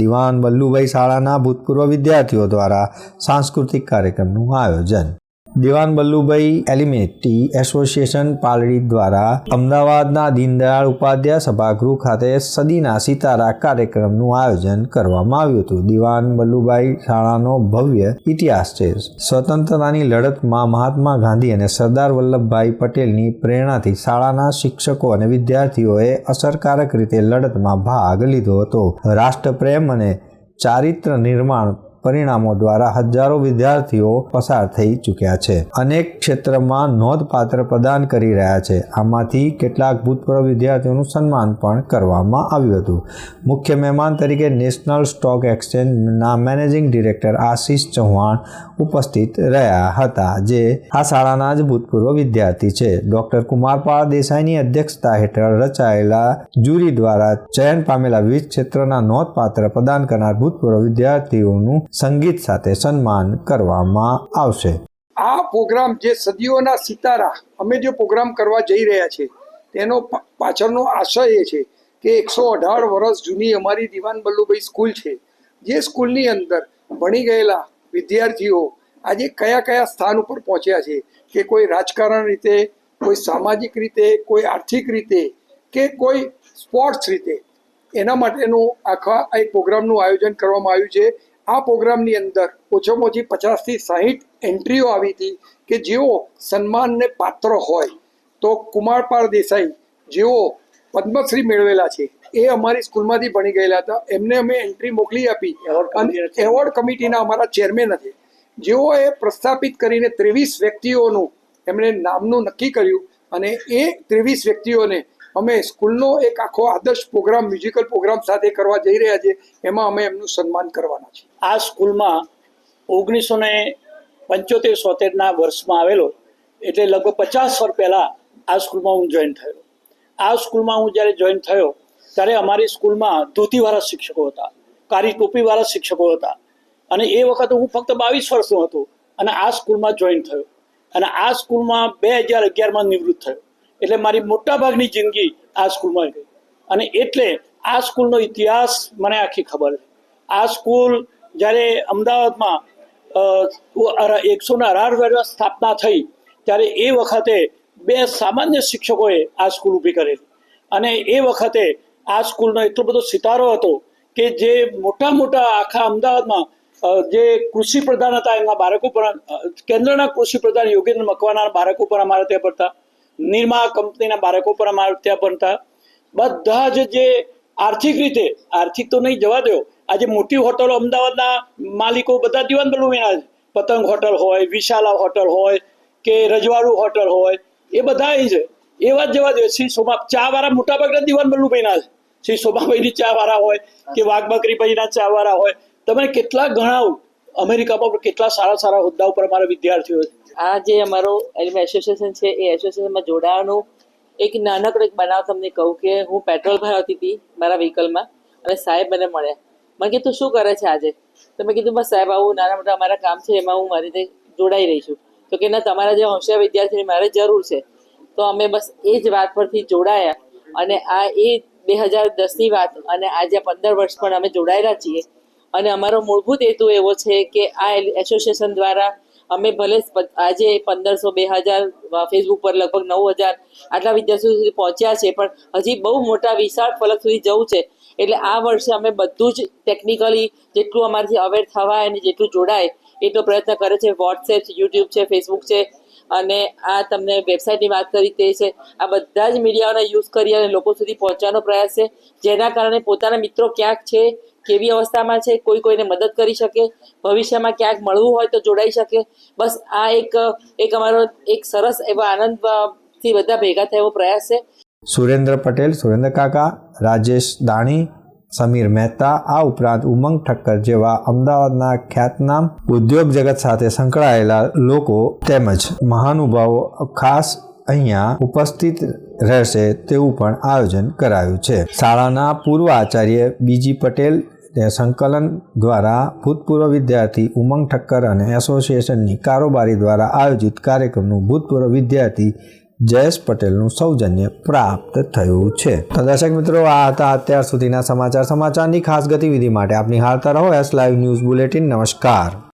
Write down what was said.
દિવાન વલ્લુભાઈ શાળાના ભૂતપૂર્વ વિદ્યાર્થીઓ દ્વારા સાંસ્કૃતિક કાર્યક્રમનું આયોજન. દિવાન વલ્લુભાઈ એલિમેન્ટરી એસોસિએશન પાલડી દ્વારા અમદાવાદના દીનદયાળ ઉપાધ્યાય સભાગૃહ ખાતે સદીના સિતારા કાર્યક્રમનું આયોજન કરવામાં આવ્યું હતું. દિવાન વલ્લુભાઈ શાળાનો ભવ્ય ઇતિહાસ છે. સ્વતંત્રતાની લડતમાં મહાત્મા ગાંધી અને સરદાર વલ્લભભાઈ પટેલની પ્રેરણાથી શાળાના શિક્ષકો અને વિદ્યાર્થીઓએ અસરકારક રીતે લડતમાં ભાગ લીધો હતો. રાષ્ટ્રપ્રેમ અને ચારિત્ર નિર્માણ પરિણામો દ્વારા હજારો વિદ્યાર્થીઓ પસાર થઈ ચૂક્યા છે. અનેક ક્ષેત્રમાં નોંધપાત્ર પ્રદાન કરી રહ્યા છે. આમાંથી કેટલાક ભૂતપૂર્વ વિદ્યાર્થીઓનું સન્માન પણ કરવામાં આવ્યું હતું. મુખ્ય મહેમાન તરીકે નેશનલ સ્ટોક એક્સચેન્જના મેનેજિંગ ડિરેક્ટર આશીષ ચૌહાણ ઉપસ્થિત રહ્યા હતા, જે આ શાળાના જ ભૂતપૂર્વ વિદ્યાર્થી છે. ડોક્ટર કુમારપાળ દેસાઈની અધ્યક્ષતા હેઠળ રચાયેલા જ્યુરી દ્વારા ચયન પામેલા વિવિધ ક્ષેત્રના નોંધપાત્ર પ્રદાન કરનાર ભૂતપૂર્વ વિદ્યાર્થીઓનું સંગીત સાથે સન્માન કરવામાં આવશે. આ પ્રોગ્રામ જે સદીઓના સિતારા અમે જે પ્રોગ્રામ કરવા જઈ રહ્યા છે, તેનો પાછળનો આશય એ છે કે એકસો અઢાર વર્ષ જૂની અમારી દિવાન બલ્લુભાઈ સ્કૂલ છે, જે સ્કૂલની અંદર ભણી ગયેલા વિદ્યાર્થીઓ આજે કયા કયા સ્થાન ઉપર પહોંચ્યા છે, કે કોઈ રાજકારણ રીતે, કોઈ સામાજિક રીતે, કોઈ આર્થિક રીતે, કે કોઈ સ્પોર્ટ્સ રીતે, એના માટેનું આખા એક પ્રોગ્રામનું આયોજન કરવામાં આવ્યું છે. આ પ્રોગ્રામની અંદર ઓછામાં ઓછી પચાસથી સાહીઠ એન્ટ્રીઓ આવી હતી કે જેઓ સન્માનને પાત્ર હોય. તો કુમારપાળ દેસાઈ જેઓ પદ્મશ્રી મેળવેલા છે એ અમારી સ્કૂલમાંથી ભણી ગયેલા હતા. એમને અમે એન્ટ્રી મોકલી આપી. અને એવોર્ડ કમિટીના અમારા ચેરમેન હતા. જેઓએ પ્રસ્થાપિત કરીને ત્રેવીસ વ્યક્તિઓનું એમણે નામનું નક્કી કર્યું અને એ ત્રેવીસ વ્યક્તિઓને અમે સ્કૂલનો એક આખો આદર્શ પ્રોગ્રામ મ્યુઝિકલ પ્રોગ્રામ સાથે કરવા જઈ રહ્યા છીએ. એમાં અમે એમનું સન્માન કરવાના છીએ. આ સ્કૂલમાં ઓગણીસો ને પંચોતેર સોતેરના વર્ષમાં આવેલો, એટલે લગભગ પચાસ વર્ષ પહેલાં આ સ્કૂલમાં હું જોઈન થયો આ સ્કૂલમાં હું જ્યારે જોઈન થયો, ત્યારે અમારી સ્કૂલમાં ધોતીવાળા શિક્ષકો હતા, કારી ટોપીવાળા શિક્ષકો હતા. અને એ વખતે હું ફક્ત બાવીસ વર્ષનો હતો અને આ સ્કૂલમાં જોઈન થયો. અને આ સ્કૂલમાં બે હજાર અગિયારમાં નિવૃત્ત થયો. એટલે મારી મોટાભાગની જિંદગી આ સ્કૂલમાં ગઈ. અને એટલે આ સ્કૂલનો ઇતિહાસ મને આખી ખબર છે. આ સ્કૂલ જ્યારે અમદાવાદમાં એકસો ને અઢાર વર્ષ સ્થાપના થઈ, ત્યારે એ વખતે બે સામાન્ય શિક્ષકોએ આ સ્કૂલ ઊભી કરેલી. અને એ વખતે આ સ્કૂલનો એટલો બધો સિતારો હતો કે જે મોટા મોટા આખા અમદાવાદમાં જે કૃષિ પ્રધાન હતા એમના બાળકો પણ કેન્દ્રના કૃષિ પ્રધાન યોગેન્દ્ર મકવાના બાળકો પણ અમારે ત્યાં ભણતા. નિર્મા કંપનીના બાળકો પણ અમારે ત્યાં ભણતા. બધા જ જે આર્થિક રીતે, આર્થિક તો નહીં જવા દો આજે મોટી હોટલો અમદાવાદના માલિકો બધા દિવાન બલુમીના પતંગ હોટલ હોય, વિશાલા હોટલ હોય, કે રજવાડું હોટલ હોય, એ બધા છે એ વાત જવા દે, શ્રી સોમા ચા વાળા મોટાભાગના દિવાન બલ્લુભાઈના છે શ્રી સોમાભાઈની ચા વાળા હોય, કે વાઘબકરીભાઈના ચા વાળા હોય. તમે કેટલા ઘણા અમેરિકામાં કેટલા સારા સારા હોદ્દા ઉપર અમારા વિદ્યાર્થીઓ છે. આ જે અમારો એસોસિએશન છે, એ એસોસિએશનમાં જોડાવાનું એક નાનકડો એક બનાવ તમને કહું કે હું પેટ્રોલ ભરાવતી હતી મારા વ્હીકલમાં અને સાહેબ મને મળ્યા. મને કીધું શું કરે છે આજે? તો મેં કીધું, બસ સાહેબ, આવું નાના મોટા અમારા કામ છે, એમાં હું મારી રીતે જોડાઈ રહી છું. તો કે, ના, તમારા જે હોશિયાર વિદ્યાર્થીની મારે જરૂર છે. તો અમે બસ એ જ વાત પરથી જોડાયા અને આ એ બે હજાર દસની વાત અને આજે પંદર વર્ષ પણ અમે જોડાયેલા છીએ. અને અમારો મૂળભૂત હેતુ એવો છે કે આ એસોસિએશન દ્વારા અમે ભલે આજે પંદરસો, બે હજાર ફેસબુક પર લગભગ નવ હજાર આટલા વિદ્યાર્થીઓ સુધી પહોંચ્યા છે, પણ હજી બહુ મોટા વિશાળ ફલક સુધી જવું છે. એટલે આ વર્ષે અમે બધું જ ટેકનિકલી જેટલું અમારાથી અવેર થવાય અને જેટલું જોડાય, એટલો પ્રયત્ન કરે છે. વોટ્સએપ છે યુટ્યુબ છે ફેસબુક છે, અને આ તમને વેબસાઇટની વાત કરી તે છે. આ બધા જ મીડિયાઓને યુઝ કરી અને લોકો સુધી પહોંચવાનો પ્રયાસ છે. જેના કારણે પોતાના મિત્રો ક્યાંક છે કેવી અવસ્થામાં છે, કોઈ કોઈને મદદ કરી શકે, ભવિષ્યમાં ક્યાંક મળવું હોય તો જોડાઈ શકે. બસ આ એક એક અમારો એક સરસ એવો આનંદથી બધા ભેગા થયા એવો પ્રયાસ છે. સુરેન્દ્ર પટેલ, સુરેન્દ્ર કાકા, રાજેશ દાણી, સમીર મહેતા, આ ઉપરાંત ઉમંગ ઠક્કર જેવા અમદાવાદના ખ્યાતનામ ઉદ્યોગ જગત સાથે સંકળાયેલા લોકો તેમજ મહાનુભાવો ખાસ અહીંયા ઉપસ્થિત રહેશે તેવું પણ આયોજન કરાયું છે. શાળાના પૂર્વ આચાર્ય બીજી પટેલ સંકલન દ્વારા ભૂતપૂર્વ વિદ્યાર્થી ઉમંગ ઠક્કર અને એસોસિએશનની કારોબારી દ્વારા આયોજિત કાર્યક્રમનું ભૂતપૂર્વ વિદ્યાર્થી જયેશ પટેલનું સૌજન્ય પ્રાપ્ત થયું છે. તો દર્શક મિત્રો, આ હતા અત્યાર સુધીના સમાચાર. સમાચારની ખાસ ગતિવિધિ માટે આપની હાલતા રહો એસ લાઈવ ન્યૂઝ બુલેટિન. નમસ્કાર.